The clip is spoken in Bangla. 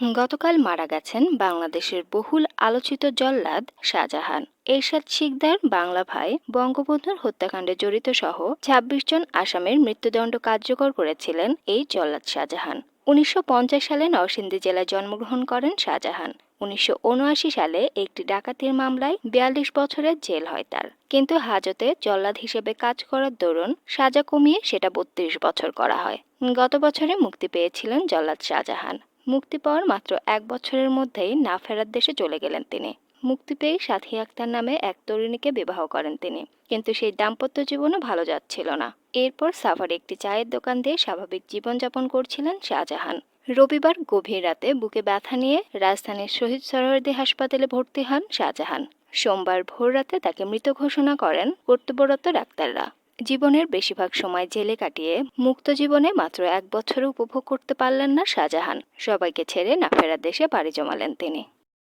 গতকাল মারা গেছেন বাংলাদেশের বহুল আলোচিত জল্লাদ শাহজাহান। এরশাদ শিকদার, বাংলা ভাই, বঙ্গবন্ধুর হত্যাকাণ্ডে জড়িত সহ ২৬ জন আসামের মৃত্যুদণ্ড কার্যকর করেছিলেন এই জল্লাদ শাহজাহান। উনিশশো পঞ্চাশ সালে নরসিংদী জেলায় জন্মগ্রহণ করেন শাহজাহান। উনিশশো উনআশি সালে একটি ডাকাতির মামলায় বিয়াল্লিশ বছরের জেল হয় তার। কিন্তু হাজতে জল্লাদ হিসেবে কাজ করার দরুন সাজা কমিয়ে সেটা বত্রিশ বছর করা হয়। গত বছরে মুক্তি পেয়েছিলেন জল্লাদ শাহজাহান। মুক্তি পাওয়ার মাত্র এক বছরের মধ্যেই না ফেরার দেশে চলে গেলেন তিনি। মুক্তি পেয়ে সাথী আক্তার নামে এক তরুণীকে বিবাহ করেন তিনি। কিন্তু সেই দাম্পত্য জীবনও ভালো যাচ্ছিল না। এরপর সাভারে একটি চায়ের দোকান দিয়ে স্বাভাবিক জীবনযাপন করছিলেন শাহজাহান। রবিবার গভীর রাতে বুকে ব্যথা নিয়ে রাজধানীর শহীদ সরোয়ার্দী হাসপাতালে ভর্তি হন শাহজাহান। সোমবার ভোর রাতে তাকে মৃত ঘোষণা করেন কর্তব্যরত ডাক্তাররা। জীবনের বেশিরভাগ সময় জেলে কাটিয়ে মুক্ত জীবনে মাত্র এক বছরও উপভোগ করতে পারলেন না শাহজাহান। সবাইকে ছেড়ে না ফেরার দেশে পাড়ি জমালেন তিনি।